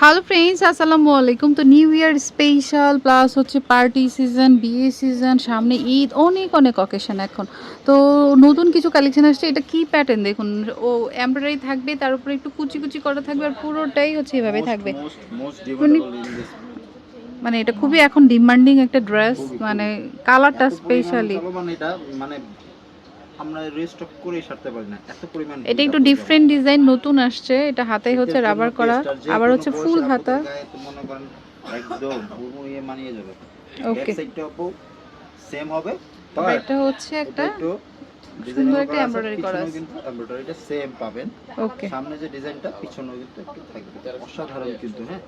Hello friends আসসালামু আলাইকুম তো নিউ ইয়ার স্পেশাল প্লাস হচ্ছে পার্টি সিজন বিয়ে সিজন সামনে ঈদ অনেক অনেক অকেশন এখন। তো নতুন কিছু কালেকশন আসছে। এটা কি প্যাটার্ন দেখুন ও এমব্রয়ডারি থাকবে তার উপরে একটু কুচি কুচি করা থাকবে আর পুরোটাই হচ্ছে এভাবে থাকবে। মানে- মানে এটা খুবই এখন ডিমান্ডিং একটা ড্রেস মানে কালারটা স্পেশালি মানে এটা মানে আমরা রিস্টক করে সারতে পারি না। এত পরিমাণ এটা একটু ডিফারেন্ট ডিজাইন নতুন আসছে। এটা হাতে হচ্ছে রাবার করা আবার হচ্ছে ফুল হাতা। মনে করেন একদম হুড়মুড়িয়ে মানিয়ে যাবে। ওকে সাইডটা আপু সেম হবে এটা হচ্ছে একটা একটু সুন্দর একটা embroidery করা আছে। কিন্তু এমব্রয়ডারিটা সেম পাবেন। ওকে সামনে যে ডিজাইনটা পিছনেও কিন্তু একটু থাকবে। অসাধারণ কিন্তু হ্যাঁ।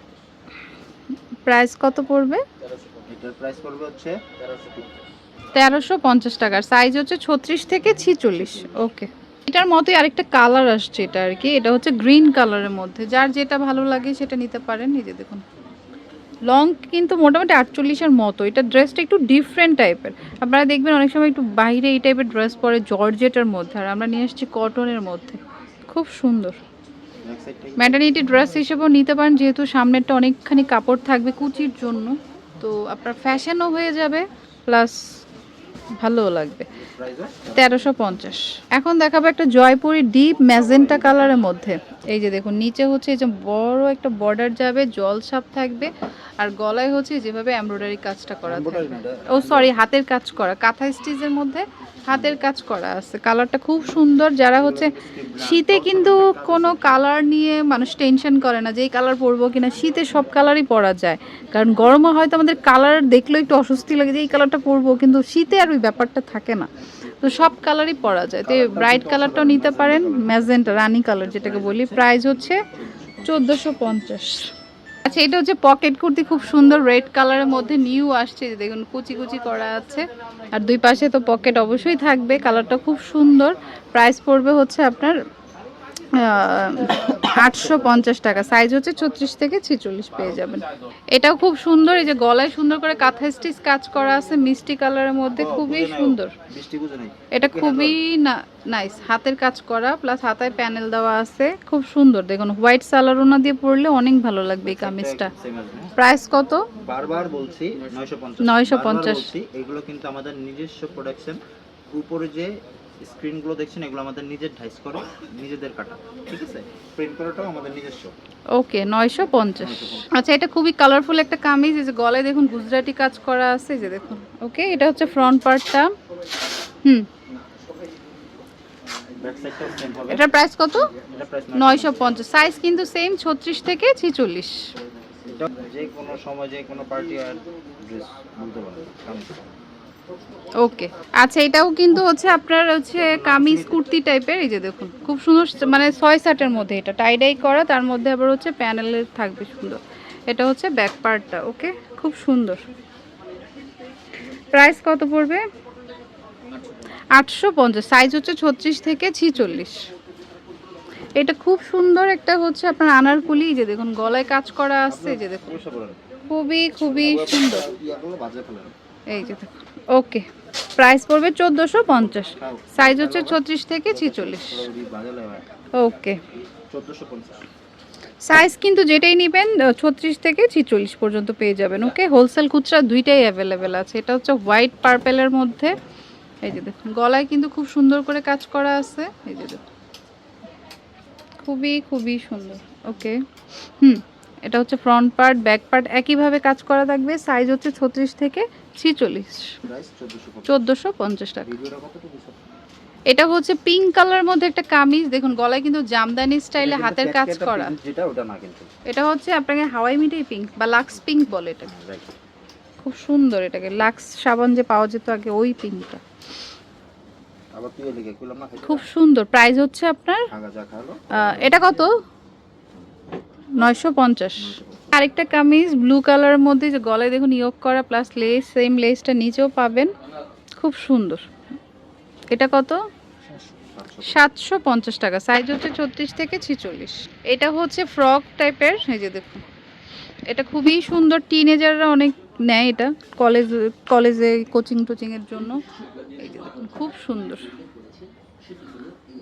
প্রাইস কত পড়বে? এটার প্রাইস পড়বে হচ্ছে তেরোশো পঞ্চাশ টাকার। সাইজ হচ্ছে ছত্রিশ থেকে ছিচল্লিশ। ওকে এটার মতোই আরেকটা কালার আসছে এটা আর কি। এটা হচ্ছে গ্রিন কালারের মধ্যে। যার যেটা ভালো লাগে সেটা নিতে পারেন। নিজে দেখুন। লং কিন্তু মোটামুটি আটচল্লিশের মতো। এটা ড্রেসটা একটু ডিফারেন্ট টাইপের আপনারা দেখবেন অনেক সময় একটু বাইরে এই টাইপের ড্রেস পরে জর্জেটের মধ্যে। আর আমরা নিয়ে এসেছি কটনের মধ্যে। খুব সুন্দর। ম্যাটার্নিটি ড্রেস হিসেবেও নিতে পারেন। যেহেতু সামনেরটা অনেকখানি কাপড় থাকবে কুচির জন্য। তো আপনার ফ্যাশনও হয়ে যাবে। প্লাস ভালোও লাগবে। তেরোশো পঞ্চাশ। এখন দেখাবো একটা জয়পুরি ডিপ ম্যাজেন্টা কালারের মধ্যে। এই যে দেখুন নিচে হচ্ছে এই যে বড় একটা বর্ডার যাবে জল ছাপ থাকবে আর গলায় হচ্ছে যেভাবে এমব্রয়ডারি কাজটা করা থাকবে। ও সরি হাতের কাজ করা কাঁথা স্টিচের মধ্যে হাতের কাজ করা আছে। কালারটা খুব সুন্দর যারা হচ্ছে শীতে কিন্তু কোনো কালার নিয়ে মানুষ টেনশন করে না যে এই কালার পরবো কিনা শীতে সব কালারই পরা যায়। কারণ গরমে হয়তো আমাদের কালার দেখলেও একটু অস্বস্তি লাগে যে এই কালারটা পরবো কিন্তু শীতে আর ওই ব্যাপারটা থাকে না। তো সব কালারই পরা যায়। তো ব্রাইট কালারটাও নিতে পারেন ম্যাজেন্টা রানি কালার যেটাকে বলি। প্রাইস হচ্ছে চোদ্দোশো পঞ্চাশ। আচ্ছা এটা হচ্ছে পকেট কুর্তি খুব সুন্দর রেড কালারের মধ্যে নিউ আসছে। যে দেখুন কুচি কুচি করা আছে। আর দুই পাশে তো পকেট অবশ্যই থাকবে। কালারটা খুব সুন্দর। প্রাইস পড়বে হচ্ছে আপনার আটশো পঞ্চাশ টাকা। সাইজ হচ্ছে ছত্রিশ থেকে ছিচল্লিশ পেয়ে যাবেন। এটাও খুব সুন্দর এই যে গলায় সুন্দর করে কাঁথা স্টিচ কাজ করা আছে মিষ্টি কালারের মধ্যে খুবই সুন্দর। এটা খুবই না নাইস হাতের কাজ করা প্লাস হাতায় প্যানেল দেওয়া আছে খুব সুন্দর। দেখুন হোয়াইট সালারোনা দিয়ে পরলে অনেক ভালো লাগবে এই কামিজটা? প্রাইস কত? বারবার বলছি 950 950 এগুলো কিন্তু আমাদের নিজস্ব প্রোডাকশন উপরে যে স্ক্রিনগুলো দেখছেন এগুলো আমাদের নিজের ঢাইস করে নিজেদের কাটা। ঠিক আছে? প্রিন্ট করাটাও আমাদের নিজস্ব। ওকে নয়শো পঞ্চাশ। আচ্ছা এটা খুবই কালারফুল একটা কামিজ। এই যে গলায় দেখুন গুজরাটি কাজ করা আছে এই যে দেখুন। ওকে এটা হচ্ছে ফ্রন্ট পার্টটা হুম। এটার প্রাইস কত? এটা প্রাইস নয়শো পঞ্চাশ। সাইজ কিন্তু সেম ছত্রিশ থেকে ছিচল্লিশ। যে কোনো সময় যে কোনো পার্টি আর ড্রেস বলতে কামিজ। ওকে। আচ্ছা এটাও কিন্তু হচ্ছে আপনার হচ্ছে কামিজ কুর্তি টাইপের, এই যে দেখুন, খুব সুন্দর মানে ছয় শার্টের মধ্যে এটা টাইডাই করা, তার মধ্যে আবার হচ্ছে প্যানেলের থাকবে সুন্দর। এটা হচ্ছে ব্যাক পার্টটা ওকে? খুব সুন্দর। প্রাইস কত পড়বে? আটশো পঞ্চাশ সাইজ হচ্ছে ছত্রিশ থেকে ছিচল্লিশ। এটা খুব সুন্দর একটা হচ্ছে আপনার আনারকুলি যে দেখুন, গলায় কাজ করা আছে যে দেখুন। খুবই খুবই সুন্দর। এই যে দেখুন। ওকে। প্রাইস পড়বে চোদ্দোশো পঞ্চাশ। সাইজ হচ্ছে ছত্রিশ থেকে ছিচল্লিশ। ওকে। সাইজ কিন্তু যেটাই নেবেন ছত্রিশ থেকে ছিচল্লিশ পর্যন্ত পেয়ে যাবেন, ওকে? হোলসেল খুচরা দুইটাই অ্যাভেলেবেল আছে। এটা হচ্ছে হোয়াইট পার্পেলের মধ্যে। এই যে দেখুন, গলায় কিন্তু খুব সুন্দর করে কাজ করা আছে। এই যে দেখুন। খুবই খুবই সুন্দর, ওকে? হুম, এটা হচ্ছে ফ্রন্ট পার্ট ব্যাক পার্ট একইভাবে কাজ করা থাকবে। সাইজ হচ্ছে ছত্রিশ থেকে ছিচল্লিশ। চোদ্দোশো পঞ্চাশ। টাকা। এটা হচ্ছে পিঙ্ক কালারের মধ্যে একটা কামিজ। দেখুন গলায় কিন্তু জামদানি স্টাইলে হাতের কাজ করা। এটা হচ্ছে আপনাকে হাওয়াই মিঠাই পিঙ্ক বা লাক্স পিঙ্ক বলে এটা খুব সুন্দর এটাকে। লাক্স সাবান যে পাওয়া যেত আগে ওই পিঙ্কটা খুব সুন্দর। প্রাইস হচ্ছে আপনার এটা কত? নয়শো পঞ্চাশ। আরেকটা কামিজ ব্লু কালারের মধ্যে, যে গলায় দেখুন ইয়োগ করা প্লাস লেস সেম লেসটা নিচেও পাবেন। খুব সুন্দর। এটা কত? সাতশো পঞ্চাশ টাকা। সাইজ হচ্ছে ছত্রিশ থেকে ছিচল্লিশ। এটা হচ্ছে ফ্রক টাইপের এই যে দেখুন। এটা খুবই সুন্দর। টিনেজাররা অনেক নেয় এটা কলেজ কলেজে কোচিং টোচিংয়ের জন্য। এই যে দেখুন, খুব সুন্দর।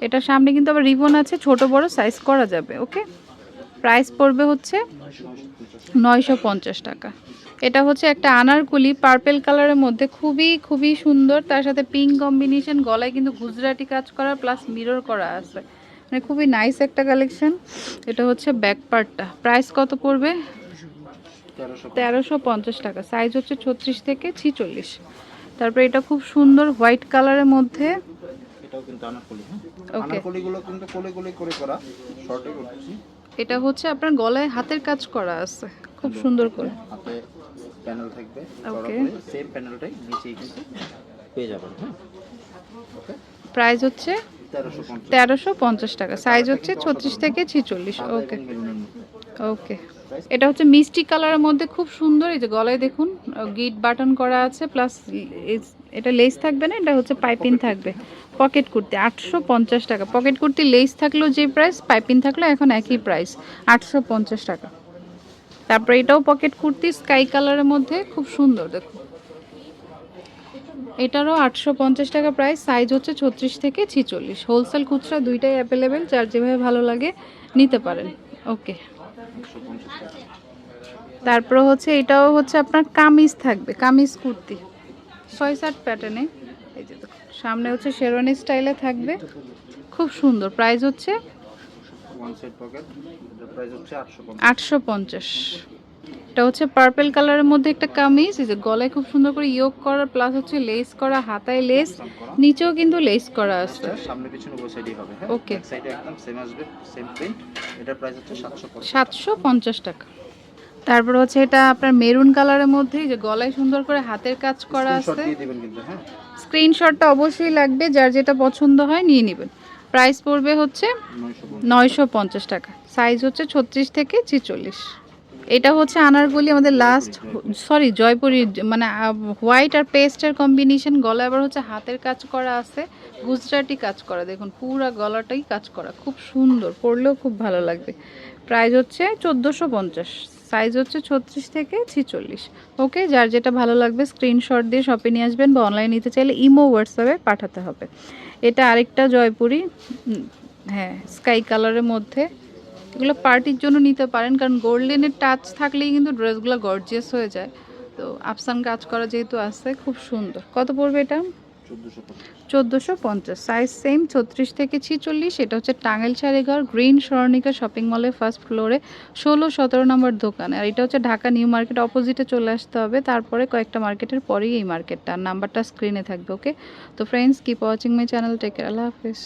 এটা সামনে কিন্তু আবার রিবন আছে, ছোট বড় সাইজ করা যাবে ওকে প্রাইস পড়বে হচ্ছে নয়শো পঞ্চাশ টাকা। এটা হচ্ছে একটা আনারকুলি পার্পেল কালারের মধ্যে খুবই খুবই সুন্দর। তার সাথে পিঙ্ক কম্বিনেশন গলায় কিন্তু গুজরাটি কাজ করা প্লাস মিরর করা আছে। মানে খুবই নাইস একটা কালেকশন এটা হচ্ছে ব্যাক পার্টটা প্রাইস কত পড়বে? তেরোশো পঞ্চাশ টাকা। সাইজ হচ্ছে ছত্রিশ থেকে ছিচল্লিশ। তারপরে এটা খুব সুন্দর হোয়াইট কালারের মধ্যে। এটাও কিন্তু আনারকলি হ্যাঁ. আনারকলিগুলো কিন্তু কোলে কোলে করে করা। শর্টে করতেছি এটা হচ্ছে আপনার গলায় হাতের কাজ করা আছে। খুব সুন্দর করে। হাতে প্যানেল থাকবে Okay. সেম প্যানেলটাই নিচেই কিন্তু পেয়ে যাবেন হ্যাঁ? ওকে প্রাইস হচ্ছে তেরোশো পঞ্চাশ। টাকা। সাইজ হচ্ছে ছত্রিশ থেকে ছিচল্লিশ। ওকে ওকে এটা হচ্ছে মিষ্টি কালারের মধ্যে খুব সুন্দর। এই যে গলায় দেখুন গিট বাটন করা আছে প্লাস এটা লেস থাকবে না এটা হচ্ছে পাইপিং থাকবে। পকেট কুর্তি, আটশো পঞ্চাশ টাকা। পকেট কুর্তি লেস থাকলেও যে প্রাইস পাইপিং থাকলেও এখন একই প্রাইস আটশো পঞ্চাশ টাকা। তারপরে এটাও পকেট কুর্তি স্কাই কালারের মধ্যে, খুব সুন্দর দেখুন এটারও আটশো পঞ্চাশ টাকা প্রাইস সাইজ হচ্ছে ছত্রিশ থেকে ছিচল্লিশ। হোলসেল খুচরা দুইটাই অ্যাভেলেবেল যার যেভাবে ভালো লাগে নিতে পারেন। ওকে তারপরে হচ্ছে এটাও হচ্ছে আপনার কামিজ থাকবে, কামিজ কুর্তি। ছয় সাত প্যাটার্নে এই যে দেখুন সামনে হচ্ছে শেরওয়ানি স্টাইলে থাকবে। খুব সুন্দর। প্রাইস হচ্ছে আটশো পঞ্চাশ। এটা হচ্ছে পার্পেল কালারের মধ্যে একটা কামিজ এই যে গলায় খুব সুন্দর করে ইয়োগ করা প্লাস হচ্ছে লেস করা হাতায় লেস নিচেও কিন্তু লেস করা আছে। এটা সামনে পিছনে উভয় সাইডই হবে হ্যাঁ? Okay. সাইডে একদম সেম আসবে সেম প্রিন্ট এটার প্রাইস হচ্ছে সাতশো পঞ্চাশ। টাকা। তারপর হচ্ছে এটা আপনার মেরুন কালারের মধ্যে যে গলায় সুন্দর করে হাতের কাজ করা আছে। দিয়ে দিবেন কিন্তু হ্যাঁ? স্ক্রিনশটটা অবশ্যই লাগবে, যার যেটা পছন্দ হয় নিয়ে নেবেন। প্রাইস পড়বে হচ্ছে নয়শো পঞ্চাশ টাকা। সাইজ হচ্ছে ছত্রিশ থেকে ছিচল্লিশ। এটা হচ্ছে আনারগুলি আমাদের লাস্ট সরি জয়পুরি মানে হোয়াইট আর পেস্টের কম্বিনেশন গলা আবার হচ্ছে হাতের কাজ করা আছে, গুজরাটি কাজ করা। দেখুন, পুরো গলাটাই কাজ করা। খুব সুন্দর, পরলেও খুব ভালো লাগবে। প্রাইস হচ্ছে চোদ্দোশো পঞ্চাশ। সাইজ হচ্ছে ছত্রিশ থেকে ছিচল্লিশ। ওকে যার যেটা ভালো লাগবে স্ক্রিনশট দিয়ে শপে নিয়ে আসবেন বা অনলাইন নিতে চাইলে ইমো হোয়াটসঅ্যাপে পাঠাতে হবে। এটা আরেকটা জয়পুরি হ্যাঁ স্কাই কালারের মধ্যে। এগুলো পার্টির জন্য নিতে পারেন, কারণ গোল্ডেনের টাচ থাকলেই কিন্তু ড্রেসগুলো গর্জিয়াস হয়ে যায়। তো আফসান কাজ করা যেহেতু আছে, খুব সুন্দর। কত পড়বে এটা? চোদ্দোশো পঞ্চাশ। সাইজ সেম ছত্রিশ থেকে ছিচল্লিশ। এটা হচ্ছে টাঙ্গাইল শাড়িঘর গ্রিন স্বর্ণিকা শপিং মলের ফার্স্ট ফ্লোরে ষোলো সতেরো নম্বর দোকানে। আর এটা হচ্ছে ঢাকা নিউ মার্কেট অপোজিটে চলে আসতে হবে। তারপরে কয়েকটা মার্কেটের পরেই এই মার্কেটটা নাম্বারটা স্ক্রিনে থাকবে ওকে তো friends keep watching my channel take care Allah Hafiz.